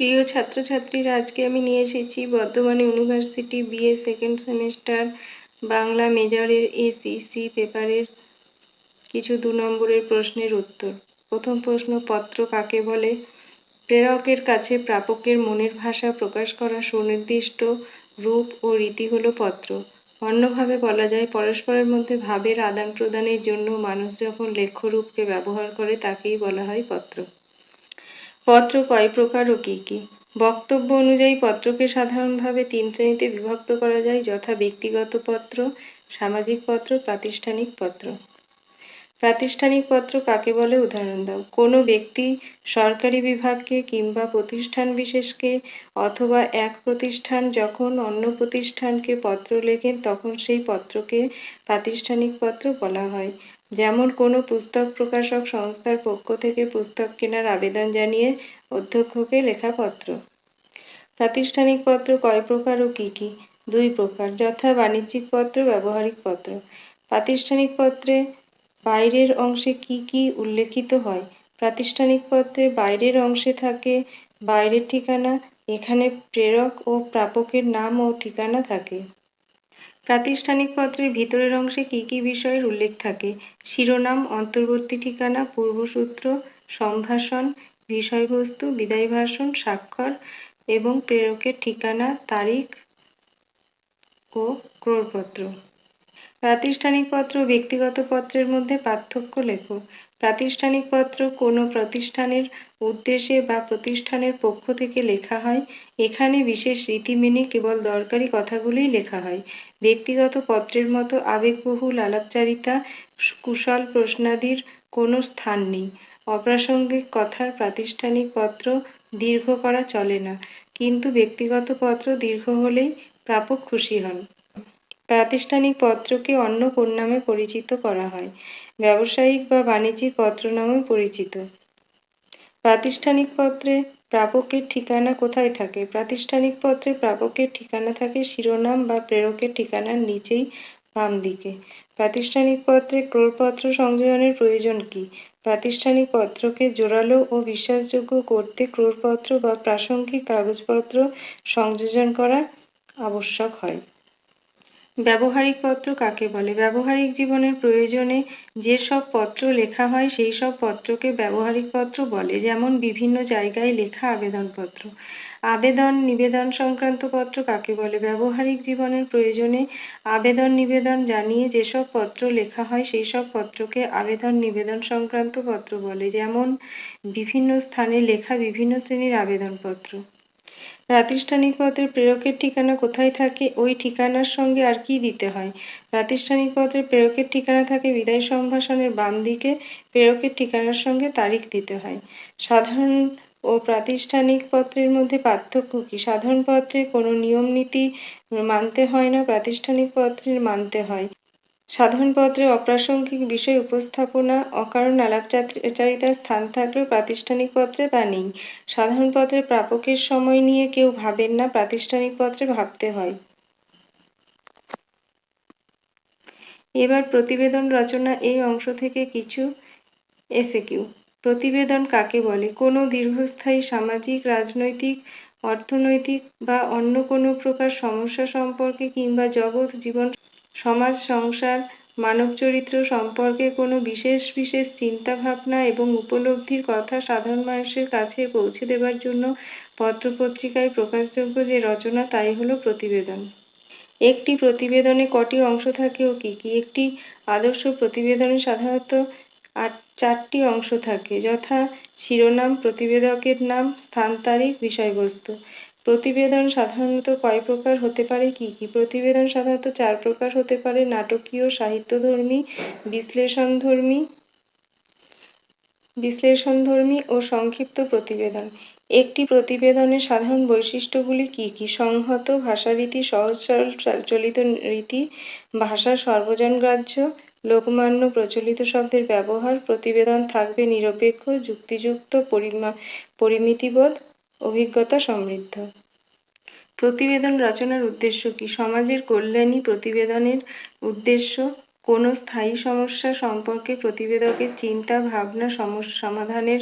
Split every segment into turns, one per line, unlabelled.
প্রিয় ছাত্রছাত্রীরা, আজকে আমি নিয়ে এসেছি Bardhaman university BA second semester, Bangla মেজরের এসিসি পেপারের কিছু দু নম্বরের প্রশ্নের উত্তর। প্রথম প্রশ্ন, পত্র কাকে বলে? প্রেরকের কাছে প্রাপকের মনের ভাষা প্রকাশ করা সুনির্দিষ্ট রূপ ও রীতি হলো পত্র। অন্যভাবে বলা যায়, পরস্পরের মধ্যে ভাবের আদান প্রদানের জন্য মানুষ যখন লেখ্যরূপকে ব্যবহার করে, তাকেই বলা হয় পত্র। পত্র কয় প্রকার ও কী কী? বক্তব্য অনুযায়ী পত্রকে সাধারণভাবে তিন শ্রেণীতে বিভক্ত করা যায়। যথা ব্যক্তিগত পত্র, সামাজিক পত্র, প্রাতিষ্ঠানিক পত্র। প্রাতিষ্ঠানিক পত্র কাকে বলে উদাহরণ দাও। কোনো ব্যক্তি সরকারি বিভাগকে কিংবা প্রতিষ্ঠান বিশেষকে অথবা এক প্রতিষ্ঠান যখন অন্য প্রতিষ্ঠানকে পত্র লেখেন, তখন সেই পত্রকে প্রাতিষ্ঠানিক পত্র বলা হয়। যেমন কোনো পুস্তক প্রকাশক সংস্থার পক্ষ থেকে পুস্তক কেনার আবেদন জানিয়ে অধ্যক্ষকে লেখা পত্র। প্রাতিষ্ঠানিক পত্র কয় প্রকার ও কী কী? দুই প্রকার, যথা বাণিজ্যিক পত্র, ব্যবহারিক পত্র। প্রাতিষ্ঠানিক পত্রে বাইরের অংশে কি কি উল্লেখিত হয়? প্রাতিষ্ঠানিক পত্রে বাইরের অংশে থাকে, বাইরের ঠিকানা, এখানে প্রেরক ও প্রাপকের নাম ও ঠিকানা থাকে। প্রাতিষ্ঠানিক পত্রের ভিতরের অংশে কি কি বিষয়ের উল্লেখ থাকে? শিরোনাম, অন্তর্বর্তী ঠিকানা, পূর্বসূত্র, সম্ভাষণ, বিষয়বস্তু বিদায় ভাষণ স্বাক্ষর এবং প্রেরকের ঠিকানা, তারিখ ও ক্রয়পত্র প্রাতিষ্ঠানিক পত্র ব্যক্তিগত পত্রের মধ্যে পার্থক্য লেখো। প্রাতিষ্ঠানিক পত্র কোনো প্রতিষ্ঠানের উদ্দেশ্যে বা প্রতিষ্ঠানের পক্ষ থেকে লেখা হয়। এখানে বিশেষ রীতি মেনে কেবল দরকারি কথাগুলিই লেখা হয়। ব্যক্তিগত পত্রের মতো আবেগবহুল আলাপচারিতা, কুশল প্রশ্নাদির কোনো স্থান নেই। অপ্রাসঙ্গিক কথার প্রাতিষ্ঠানিক পত্র দীর্ঘ করা চলে না। কিন্তু ব্যক্তিগত পত্র দীর্ঘ হলেই প্রাপক খুশি হন। প্রাতিষ্ঠানিক পত্রকে অন্য কোন নামে পরিচিত করা হয়? ব্যবসায়িক বা বাণিজ্যিক পত্র নামে পরিচিত। প্রাতিষ্ঠানিক পত্রে প্রাপকের ঠিকানা কোথায় থাকে? প্রাতিষ্ঠানিক পত্রে প্রাপকের ঠিকানা থাকে শিরোনাম বা প্রেরকের ঠিকানার নিচেই বাম দিকে। প্রাতিষ্ঠানিক পত্রে ক্রয়পত্র সংযোজনের প্রয়োজন কি? প্রাতিষ্ঠানিক পত্রকে জোরালো ও বিশ্বাসযোগ্য করতে ক্রয়পত্র বা প্রাসঙ্গিক কাগজপত্র সংযোজন করা আবশ্যক হয়। ব্যবহারিক পত্র কাকে বলে? ব্যবহারিক জীবনের প্রয়োজনে যেসব পত্র লেখা হয়, সেই সব পত্রকে ব্যবহারিক পত্র বলে, যেমন বিভিন্ন জায়গায় লেখা আবেদনপত্র। আবেদন নিবেদন সংক্রান্ত পত্র কাকে বলে? ব্যবহারিক জীবনের প্রয়োজনে আবেদন নিবেদন জানিয়ে যেসব পত্র লেখা হয়, সেই সব পত্রকে আবেদন নিবেদন সংক্রান্ত পত্র বলে, যেমন বিভিন্ন স্থানে লেখা বিভিন্ন শ্রেণির আবেদনপত্র। প্রাতিষ্ঠানিক প্রেরকের ঠিকানা কোথায় থাকে? ওই ঠিকানার সঙ্গে আর কি দিতে হয়? প্রাতিষ্ঠানিক পত্রে প্রেরকের ঠিকানা থাকে বিদায় সম্ভাষণের বাম দিকে। প্রেরকের ঠিকানার সঙ্গে তারিখ দিতে হয়। সাধারণ ও প্রাতিষ্ঠানিক পত্রের মধ্যে পার্থক্য কি? সাধারণ পত্রে কোনো নিয়ম নীতি মানতে হয় না, প্রাতিষ্ঠানিক পত্রের মানতে হয়। সাধারণ পত্রে অপ্রাসঙ্গিক বিষয় উপস্থাপনা, অকারণ আলাপচারিতার স্থান থাকলেও প্রাতিষ্ঠানিক পত্রে তা নেই। সাধারণ পত্রে প্রাপকের সময় নিয়ে কেউ ভাবেন না প্রাতিষ্ঠানিক পত্রে ভাবতে হয়। এবার প্রতিবেদন রচনা এই অংশ থেকে কিছু এসে কিউ প্রতিবেদন কাকে বলে? কোনো দীর্ঘস্থায়ী সামাজিক, রাজনৈতিক, অর্থনৈতিক বা অন্য কোনো প্রকার সমস্যা সম্পর্কে কিংবা জগৎ, জীবন সমাজ, সংসার, মানব চরিত্র সম্পর্কে কোনো বিশেষ বিশেষ চিন্তা ভাবনা এবং উপলব্ধির কথা সাধারণ মানুষের কাছে পৌঁছে দেবার জন্য পত্রপত্রিকায় প্রকাশযোগ্য যে রচনা, তাই হলো প্রতিবেদন। একটি প্রতিবেদনে কটি অংশ থাকে ও কী কী? একটি আদর্শ প্রতিবেদনে সাধারণত আট, চারটি অংশ থাকে, যথা শিরোনাম, প্রতিবেদকের নাম, স্থান, তারিখ, বিষয়বস্তু। প্রতিবেদন সাধারণত কয় প্রকার হতে পারে? কি কি প্রতিবেদন সাধারণত চার প্রকার হতে পারে? নাটকীয়, সাহিত্যধর্মী, বিশ্লেষণধর্মী বিশ্লেষণধর্মী ও সংক্ষিপ্ত প্রতিবেদন। একটি প্রতিবেদনের সাধারণ বৈশিষ্ট্যগুলি কি কি? সংহত ভাষারীতি, সহজ, সরল চলিত রীতি, ভাষা সর্বজনগ্রাহ্য, লোকমান্য প্রচলিত শব্দের ব্যবহার, প্রতিবেদন থাকবে নিরপেক্ষ, যুক্তিযুক্ত, পরিমা, পরিমিতিবোধ অভিজ্ঞতা সমৃদ্ধ। প্রতিবেদন রচনার উদ্দেশ্য কি? সমাজের কল্যাণী প্রতিবেদনের উদ্দেশ্য। কোনো স্থায়ী সমস্যা সম্পর্কে প্রতিবেদকের চিন্তা, ভাবনা সমস্যা সমাধানের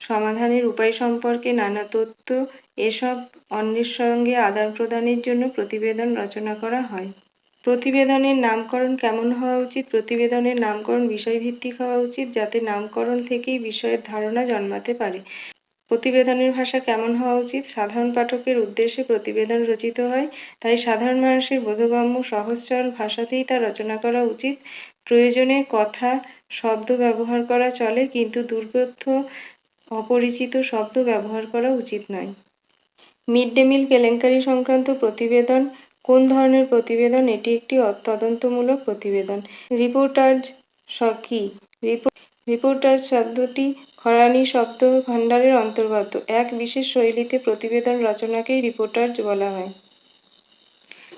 সমাধানের উপায় সম্পর্কে নানা তথ্য, এসব অন্যের সঙ্গে আদান প্রদানের জন্য প্রতিবেদন রচনা করা হয়। প্রতিবেদনের নামকরণ কেমন হওয়া উচিত? প্রতিবেদনের নামকরণ বিষয়ভিত্তিক হওয়া উচিত যাতে নামকরণ থেকেই বিষয়ের ধারণা জন্মাতে পারে। প্রতিবেদনের ভাষা কেমন হওয়া উচিত? সাধারণ পাঠকের উদ্দেশ্যে প্রতিবেদন রচিত হয়, তাই সাধারণ মানুষের বোধগম্য সহজ সরল ভাষাতেই তা রচনা করা উচিত। প্রয়োজনে কথা, শব্দ ব্যবহার করা চলে, কিন্তু দুর্বোধ্য, অপরিচিত শব্দ ব্যবহার করা উচিত নয়। মিড ডে মিল কেলেঙ্কারি সংক্রান্ত প্রতিবেদন, কোন ধরনের প্রতিবেদন? এটি একটি তদন্তমূলক প্রতিবেদন। রিপোর্টাজ কি? রিপো- রিপোর্টাজ শব্দটি খরানি শব্দ ভাণ্ডারের অন্তর্গত। এক বিশেষ শৈলীতে প্রতিবেদন রচনাকেই রিপোর্টাজ বলা হয়।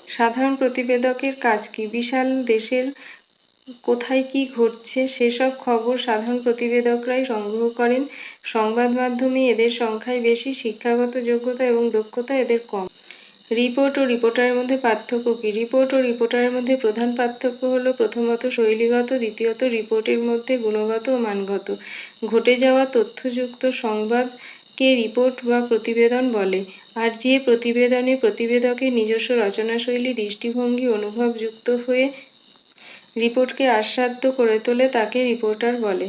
সাধারণ প্রতিবেদকের কাজ কি? বিশাল দেশের কোথায় কি ঘটছে? সেসব খবর সাধারণ প্রতিবেদকরাই সংগ্রহ করেন। সংবাদ মাধ্যমে এদের সংখ্যাই বেশি, শিক্ষাগত যোগ্যতা এবং দক্ষতা এদের কম। রিপোর্ট ও রিপোর্টারের মধ্যে পার্থক্য কি? রিপোর্ট ও রিপোর্টারের মধ্যে প্রধান পার্থক্য হলো প্রথমত শৈলীগত, দ্বিতীয়ত রিপোর্টের মধ্যে গুণগত ও মানগত। ঘটে যাওয়া তথ্যযুক্ত সংবাদকে রিপোর্ট বা প্রতিবেদন বলে, আর যে প্রতিবেদনে প্রতিবেদকের নিজস্ব রচনাশৈলী, দৃষ্টিভঙ্গি অনুভব যুক্ত হয়ে রিপোর্টকে আস্বাদ্য করে তোলে, তাকে রিপোর্টার বলে।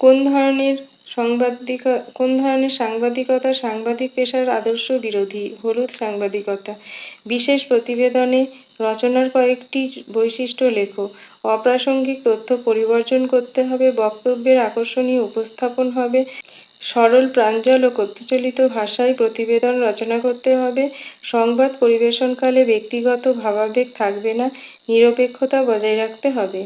কোন ধরনের সাংবাদিক, কোন ধরনের সাংবাদিকতা? সাংবাদিক পেশার আদর্শ বিরোধী। হলুদ সাংবাদিকতা। বিশেষ প্রতিবেদনে রচনার কয়েকটি বৈশিষ্ট্য লেখো। অপ্রাসঙ্গিক তথ্য পরিবর্জন করতে হবে, বক্তব্যের আকর্ষণীয় উপস্থাপন হবে, সরল প্রাঞ্জল ও কথ্যচলিত ভাষায় প্রতিবেদন রচনা করতে হবে, সংবাদ পরিবেশনকালে ব্যক্তিগত ভাবাবেগ থাকবে না, নিরপেক্ষতা বজায় রাখতে হবে।